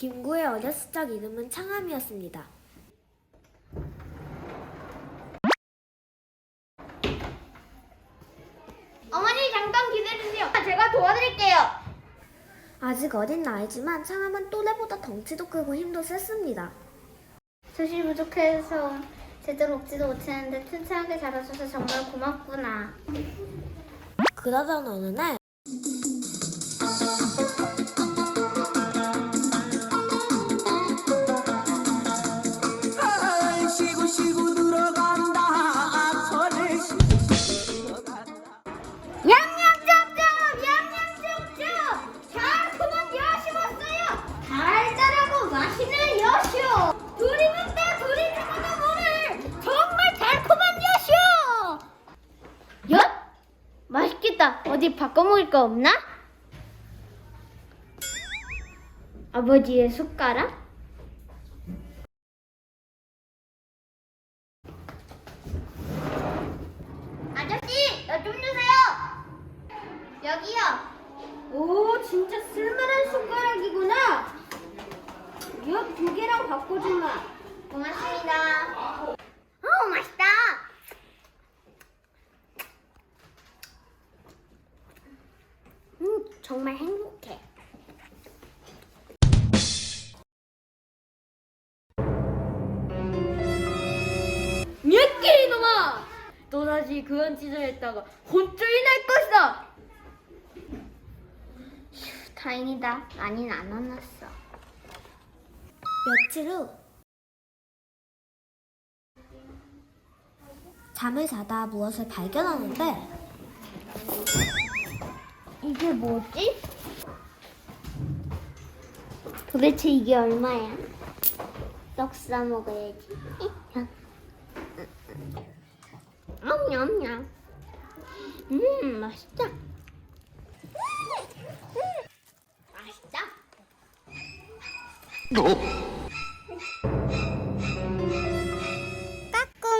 김구의 어렸을 적 이름은 창함이었습니다. 어머니 잠깐 기다리세요. 제가 도와드릴게요. 아직 어린 나이지만 창함은 또래보다 덩치도 크고 힘도 셌습니다. 수시 부족해서 제대로 먹지도 못했는데 튼튼하게 자라줘서 정말 고맙구나. 그러던 어느 날 먹을 거 없나? 아버지의 숟가락? 아저씨, 여좀 주세요. 여기요. 오, 진짜 쓸만한 숟가락이구나. 여두 개랑 바꿔주마. 고맙습니다. 어, 맛있다. 음, 정말 행복해. 몇개 이놈아! 또다시 그런 짓을 했다가 혼쭐이 날 것이다! 다행이다. 많이는 안 화났어. 며칠 후 잠을 자다 무엇을 발견하는데 이게 뭐지? 도대체 이게 얼마야? 떡 싸 먹어야지. 냠냠냠. 음, 맛있다. 음, 맛있다.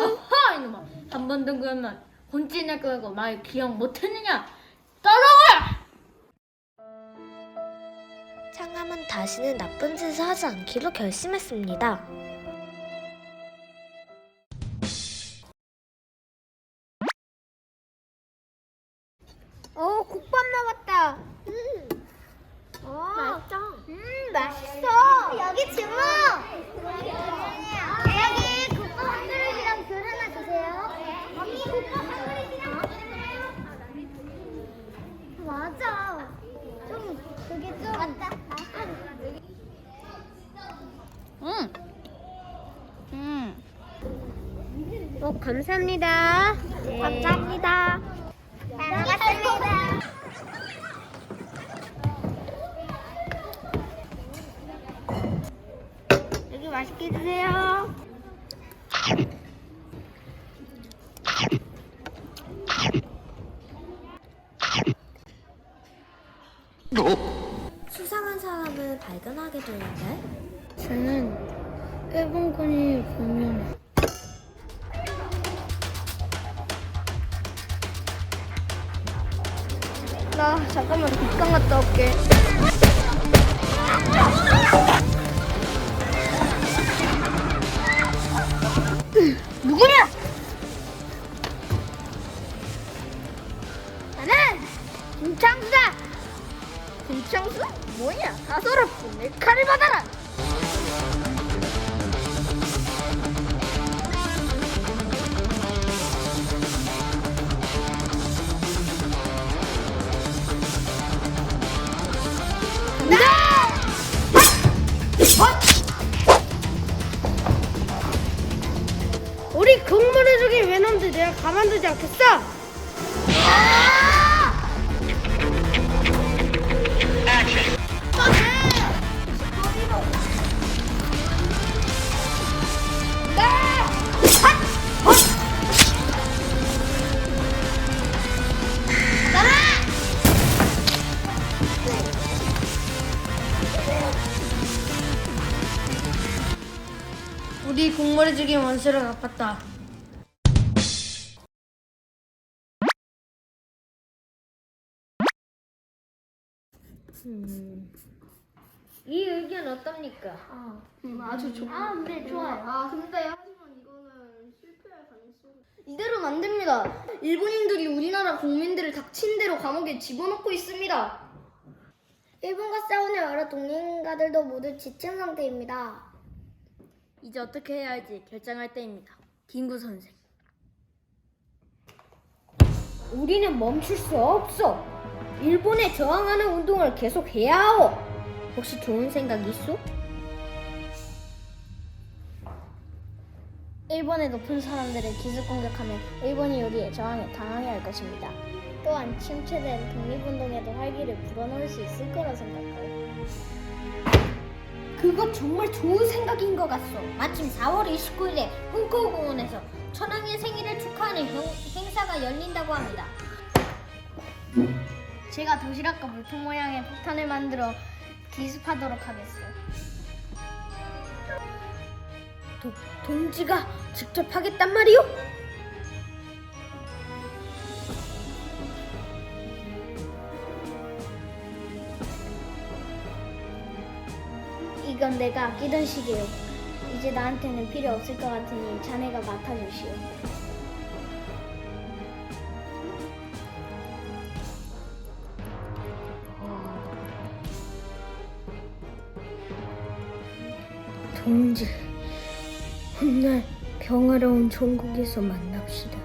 아하 이놈아! 한번더 그러면 혼쭐 날 거고 말 기억 못 했느냐? 창함은 다시는 나쁜 짓을 하지 않기로 결심했습니다. 어, 국밥 나왔다. 음. 어, 맛있어. 음, 맛있어. 여기 주문. 여기 국밥 한 그릇이랑 귤 하나 주세요. 언니 국밥 한 그릇이랑 맞아. 좀 그게 좀 맞다. 응! 응! 어, 감사합니다. 감사합니다. 잘 먹었습니다. 여기 맛있게 드세요. 수상한 사람을 발견하게 되는데 쟤는 일본군이 보면 나 잠깐만 국감 갔다 올게. 우리 공무원이 죽인 원수를 갚았다. 이 의견 어떻습니까? 아, 음, 아주 좋. 아, 네, 좋아요. 아 근데 하지만 이거는 실패할 가능성이. 이대로는 안 됩니다. 일본인들이 우리나라 국민들을 닥친 대로 감옥에 집어넣고 있습니다. 일본과 싸우는 여러 독립가들도 모두 지친 상태입니다. 이제 어떻게 해야 할지 결정할 때입니다. 김구 선생. 우리는 멈출 수 없어. 일본에 저항하는 운동을 계속해야 하오. 혹시 좋은 생각 있어? 일본의 높은 사람들을 기습 공격하면 일본이 우리의 저항에 당하게 할 것입니다. 또한 침체된 독립운동에도 활기를 불어넣을 수 있을 거라 생각해요. 그거 정말 좋은 생각인 것 같소. 마침 4월 29일에 훈코공원에서 천황의 생일을 축하하는 형- 행사가 열린다고 합니다. 제가 도시락과 물통 모양의 폭탄을 만들어 기습하도록 하겠어요. 도, 동지가 직접 하겠단 말이오? 이건 내가 아끼던 시계요. 이제 나한테는 필요 없을 것 같으니 자네가 맡아주시오. 동지, 훗날 평화로운 종국에서 만납시다.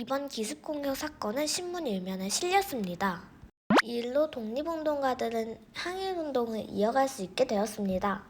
이번 기습 공격 사건은 신문 일면에 실렸습니다. 이 일로 독립운동가들은 항일운동을 이어갈 수 있게 되었습니다.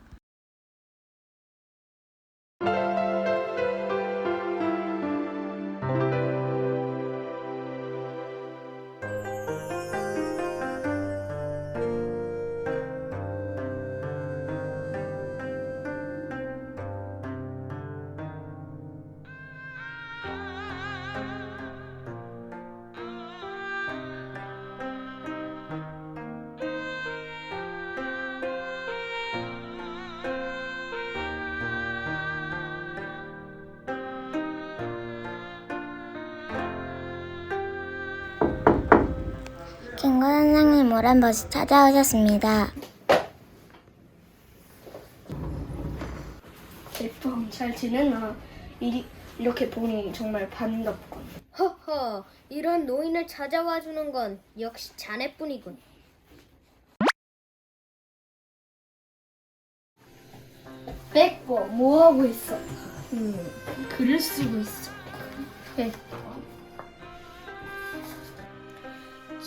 김구 선생님 오랜 버스 찾아오셨습니다. 대빵 잘 지내나? 이, 이렇게 보니 정말 반갑군. 허허, 이런 노인을 찾아와 주는 건 역시 자네뿐이군. 백보 뭐 하고 있어? 음 글을 쓰고 있어. 백보.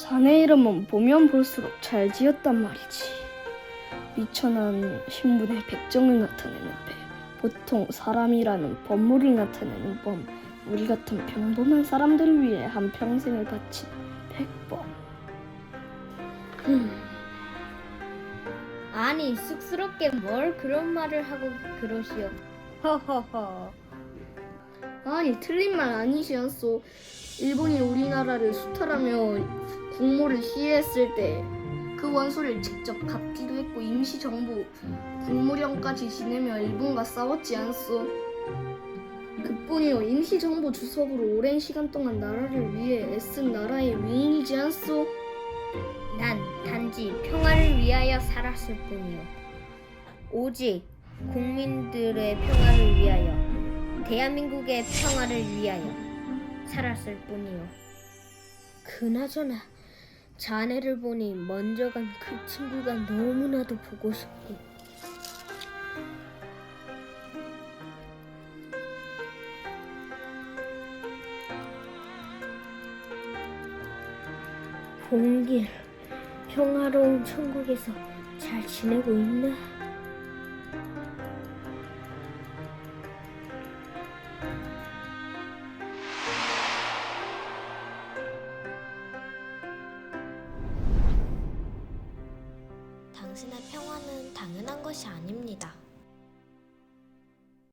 자네 이름은 보면 볼수록 잘 지었단 말이지. 미천한 신분의 백정을 나타내는 배. 보통 사람이라는 법물을 나타내는 범. 우리 같은 평범한 사람들을 위해 한 평생을 바친 백범. 아니, 쑥스럽게 뭘 그런 말을 하고 그러시오. 허허허. 아니 틀린 말 아니시 않소. 일본이 우리나라를 수탈하며 국모를 시해했을 때 그 원소를 직접 갚기도 했고 임시정부 국무령까지 지내며 일본과 싸웠지 않소. 그뿐이요 임시정부 주석으로 오랜 시간 동안 나라를 위해 애쓴 나라의 위인이지 않소. 난 단지 평화를 위하여 살았을 뿐이오. 오직 국민들의 평화를 위하여, 대한민국의 평화를 위하여 살았을 뿐이오. 그나저나 자네를 보니 먼저 간 그 친구가 너무나도 보고 싶고. 봉길 평화로운 천국에서 잘 지내고 있나?